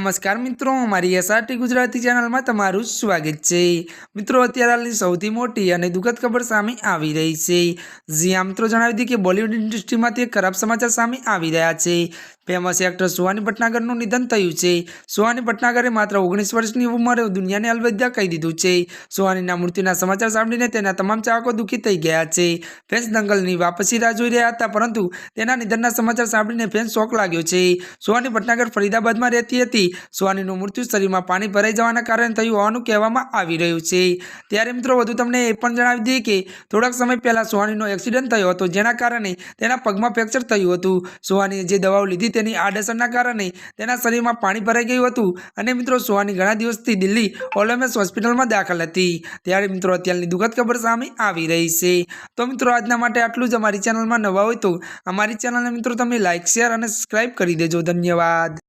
નમસ્કાર મિત્રો, મારી એસઆરટી ગુજરાતી ચેનલમાં તમારું સ્વાગત છે. મિત્રો, અત્યારે હાલની સૌથી મોટી અને દુઃખદ ખબર સામે આવી રહી છે. જ્યાં મિત્રો, જણાવી દીધી કે બોલિવૂડ ઇન્ડસ્ટ્રીમાંથી ખરાબ સમાચાર સામે આવી રહ્યા છે. ફેમસ એક્ટર સુહાની ભટનાગરનું નિધન થયું છે. સુહાની ભટનાગરે માત્ર ઓગણીસ વર્ષની ઉંમરે દુનિયાને અલવિદા કહી દીધું છે. સુહાનીના મૃત્યુના સમાચાર સાંભળીને તેના તમામ ચાહકો દુઃખી થઈ ગયા છે. ફેન્સ દંગલની વાપસી રાહ જોઈ રહ્યા હતા, પરંતુ તેના નિધનના સમાચાર સાંભળીને ફેન્સ શોક લાગ્યો છે. સુહાની ભટનાગર ફરીદાબાદમાં રહેતી હતી. સુહાનીનું મૃત્યુ શરીરમાં પાણી ભરાઈ જવાના કારણે થયું હોવાનું કહેવામાં આવી રહ્યું છે. ત્યારે મિત્રો, વધુ તમને એ પણ જણાવી દઈએ કે થોડાક સમય પહેલાં સુહાનીનો એક્સિડન્ટ થયો હતો, જેના કારણે તેના પગમાં ફ્રેક્ચર થયું હતું. સુહાનીએ જે દવાઓ લીધી તેની આડઅસરના કારણે તેના શરીરમાં પાણી ભરાઈ ગયું હતું. અને મિત્રો સુહાની ઘણા દિવસથી દિલ્હી ઓલમ્સ હોસ્પિટલમાં દાખલ હતી. ત્યારે મિત્રો, અત્યારની દુઃખદ ખબર સામે આવી રહી છે. તો મિત્રો, આજના માટે આટલું જ. અમારી ચેનલમાં નવા હોય તો અમારી ચેનલને મિત્રો, તમે લાઇક શેર અને સબસ્ક્રાઈબ કરી દેજો. ધન્યવાદ.